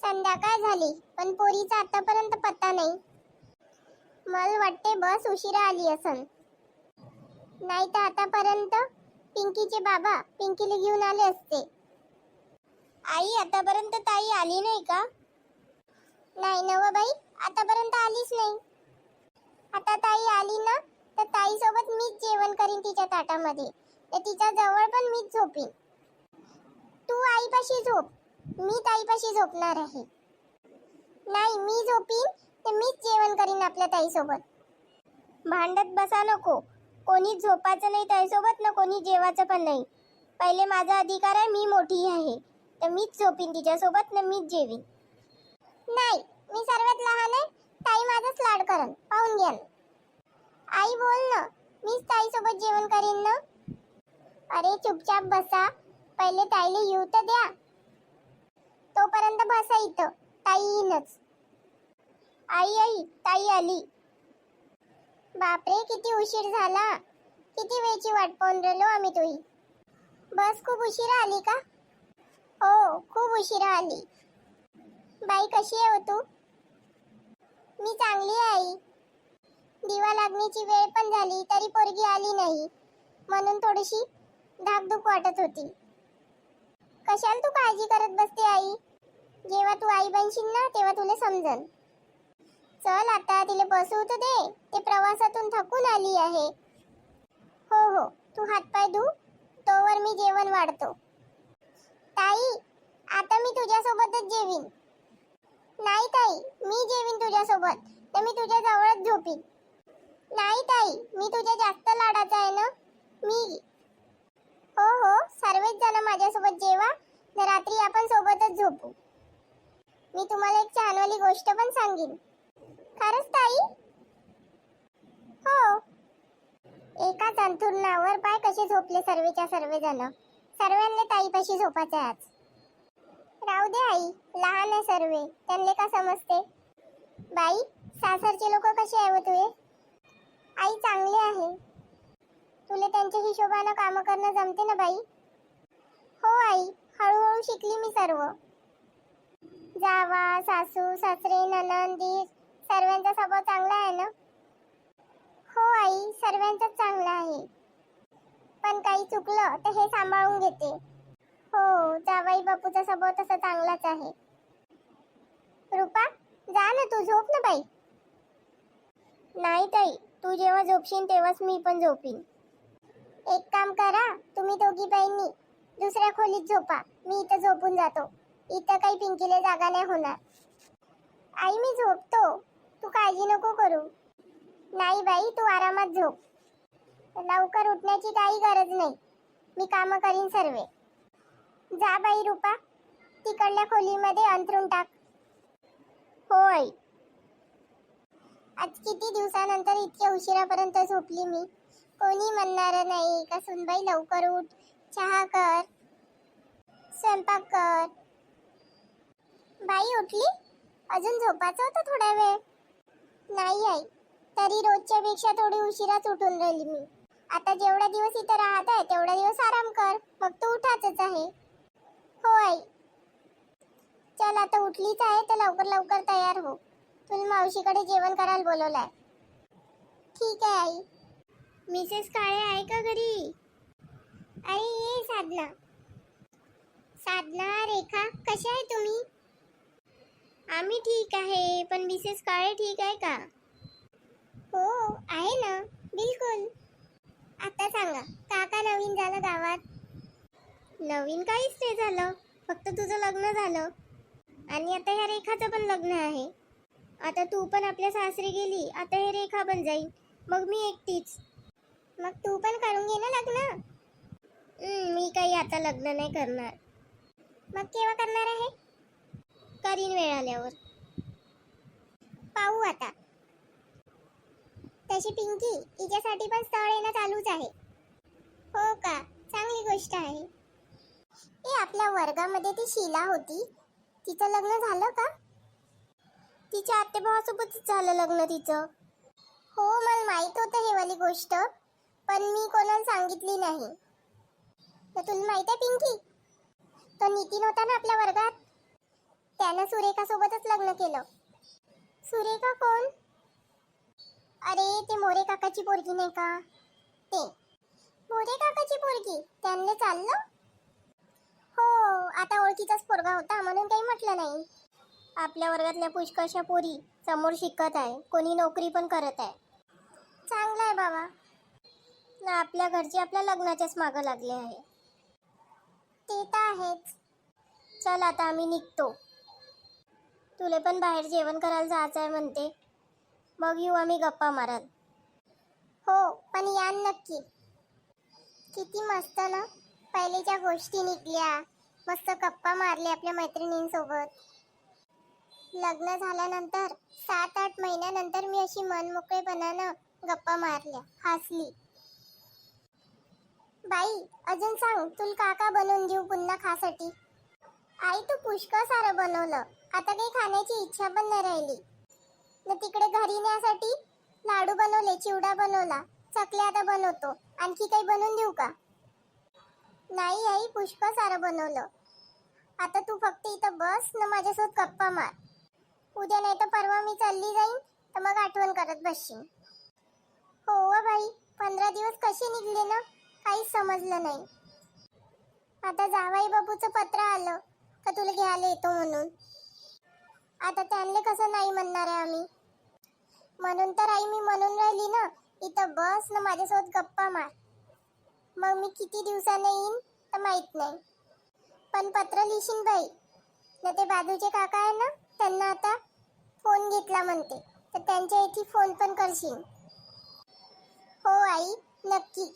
संध्याकाळ झाली पण पोरीचा आतापर्यंत पत्ता नाही. मला वाटते बस उशिरा आली असन. नाही तर आतापर्यंत पिंकीचे बाबा पिंकीला घेऊन आले असते. आई आतापर्यंत ताई आली नाही का? नाही नव बाई आतापर्यंत आलीच नाही. आता ताई आली ना तर ताई सोबत मीच जेवण करीन तिच्या ताटामध्ये. तर तिच्या जवळ पण मीच झोपीन. तू आईपाशी झोप. मी ताईपाशी झोपणार आहे. नाही मी झोपीन तर मीच जेवण करीन आपल्या ताईसोबत. भांडत बसा नको. कोणी झोपायचं नाही ताईसोबत ना कोणी जेवायचं पण नाही. पहिले माझा अधिकार आहे मी मोठी आहे. तर मीच झोपीन तिच्यासोबत ना मीच जेवीन. नाही मी सर्वात लहान आहे. ताई माझाच लाड करन पाहून घ्या आई बोल ना मीच ताईसोबत जेवण करीन ना. अरे चुपचाप बसा. पहिले ताईला येऊ तर द्या. तोपर्यंत बसा इथं. ताई येईनच आई आई ताई आली. बापरे किती उशीर झाला. किती वेळची वाट पाहून राहिलो आम्ही तुही बस खूप उशिरा आली का? हो खूप उशिरा आली. बाई कशी आहे हो तू? मी चांगली आहे आई. दिवा लागण्याची वेळ पण झाली तरी पोरगी आली नाही. म्हणून थोडीशी धाकधूक वाटत होती. कशाला तू काळजी करत बसते आई? जेव्हा तू आई बनशील ना तेव्हा तुला समजन. चल आता तिला बसवू तर दे. ते प्रवासातून थकून आली आहे. हो हो. तू हातपाय धू. तोवर मी जेवण वाढतो. ताई आता मी तुझ्यासोबतच जेवीन. नाही ताई. मी जेवीन तुझ्यासोबत. तर मी तुझ्या जवळच झोपीन. नाही ताई. मी तुझ्या जास्त लाडाचा आहे ना. मी हो हो. सर्वच जण माझ्यासोबत जेवा तर रात्री आपण सोबतच झोपू मी तुम्हाला एक छानवाली गोष्ट पण सांगेन. खरंच ताई? हो. एका अंथरुणावर पाय कसे झोपले सर्वेच्या सर्वे जण सर्वांनी ताईपाशी झोपायचे आज. राहू दे आई. लहान आहे सर्वे. त्यांना का समजते? बाई सासरचे लोक कसे आहे व तुझे? आई चांगले आहे. तुला त्यांच्या हिशोबानं कामं करणं जमते ना बाई? हो आई. हळूहळू शिकली मी सर्व. जावा सासू सासरे ननंद सर्वांचा स्वभाव चांगला आहे ना? हो आई सर्वांचाच चांगला आहे. पण काही चुकलं तर हे सांभाळून घेते. हो जावाई बापूचा स्वभाव तसा चांगलाच आहे. रूपा जा ना तू झोप ना बाई. नाही ताई तू जेव्हा झोपशील तेव्हाच मी पण झोपीन. एक काम करा तुम्ही दोघी बहिणी दुसऱ्या खोलीत झोपा मी इथं झोपून जातो. इथं काही पिंकीला जागा नाही होणार. आई मी झोपतो. तू काळजी नको करू. नाही बाई तू आरामात झोप. लवकर उठण्याची काही गरज नाही. मी कामं करीन सर्वे. जा बाई रूपा. तिकडल्या खोलीमध्ये अंथरून टाक. होय. आज किती दिवसानंतर इतक्या उशिरापर्यंत झोपली मी. कोणी म्हणणार नाही. का सुनबाई लवकर उठ. चहा कर. स्वयंपाक कर. बाई उठली. अजून झोपाचं होतं थोडा वेळ. नाही आई तरी रोजच्या पेक्षा थोडी उशिराच उठून राहिली मी. आता जेवढा दिवस इथं राहत आहे तेवढा दिवस आराम कर. मग तू उठाच आहे. हो आई. चल आता उठलीच आहे तर लवकर लवकर तयार हो. तुला मावशीकडे जेवण करायला बोलवलंय. ठीक आहे आई. मिसेस काळे आहे का घरी? अरे ये साधना. साधना रेखा कशा आहे तुम्ही? आम्ही ठीक आहे पण मिसेस काळे ठीक आहे का? हो आहे ना बिलकुल. आता सांगा का का नवीन झालं गावात? नवीन काहीच नाही झालं फक्त तुझं लग्न झालं. आणि आता ह्या रेखाचं पण लग्न आहे. आता तू पण आपल्या सासरी गेली आता हे रेखा पण जाईल. मग मी एकटीच. मग तू पण काढून घे ना लग्न. मी काही आता लग्न नाही करणार. मग केव्हा करणार आहे? करीन वेळ आल्यावर. पाहू आता. तशी पिंकी तिच्यासाठी पण स्थळ येणं चालूच आहे. हो का? चांगली गोष्ट आहे. ए आपल्या वर्गामध्ये ती शिला होती. तिचं लग्न झालं का? तिच्या आत्तेभावासोबतच झालं लग्न तिचं. हो मला माहीत होतं हे वाली गोष्ट पण मी कोणाला सांगितली नाही. तर तुला माहीत आहे पिंकी? तो नितीन होता ना आपल्या वर्गात? त्यानं सुरेखा सोबतच लग्न केलं. सुरेखा कोण? अरे ते मोरे काकाची पोरगी नाही का? ते. मोरे काकाची पोरगी? त्यांनी चाललं? हो आता ओळखीचाच पोरगा होता म्हणून काही म्हटलं नाही. आपल्या वर्गातल्या पुष्कळशा पोरी समोर शिकत आहे. कोणी नोकरी पण करत आहे. चांगलं आहे बाबा. ना आपल्या घरचे आपल्या लग्नाच्याच मागं लागले आहे. ते तर आहेच. चल आता आम्ही निघतो. तुले पण बाहेर जेवण करायला जायचं आहे म्हणते. मग येऊ आम्ही गप्पा मारत. हो पण या नक्की. किती मस्त ना? पहिलेच्या गोष्टी निघल्या. मस्त गप्पा मारल्या आपल्या मैत्रिणींसोबत. लग्न झाल्यानंतर सात आठ महिन्यानंतर मी अशी मनमोकळेपणानं गप्पा मारल्या हसली. बाई अजून सांग तुला काका बनवून देऊ पुन्हा खासाठी? आई तू पुष्कळ सारं बनवलं. आता काही खाण्याची इच्छा पण नाही राहिली. न तिकडे घरी नेण्यासाठी लाडू बनवले चिवडा बनवला चकल्या आता बनवतो. आणखी काही बनवून देऊ का? नाही आई पुष्कळ सारं बनवलं. आता तू फक्त इथं बस न माझ्यासोबत गप्पा मार. उद्या नाही तर परवा मी चालली जाईन तर मग आठवण करत बसशील हो व बाई पंधरा दिवस कसे निघले ना? काहीच समजलं नाही. आता जावाई बाबूचं पत्र आलं. का तुला घ्यायला येतो म्हणून? आता त्यांना कसं नाही म्हणणार आहे आम्ही? म्हणून तर आई मी म्हणून राहिली ना इथं बस ना माझ्यासोबत गप्पा मार. मग मी किती दिवसाने येईन तर माहीत नाही. पण पत्र लिहिशील बाई. न ते बाजूचे काका आहे ना त्यांना आता फोन घेतला म्हणते. तर त्यांच्या इथे फोन पण करशील हो आई नक्की.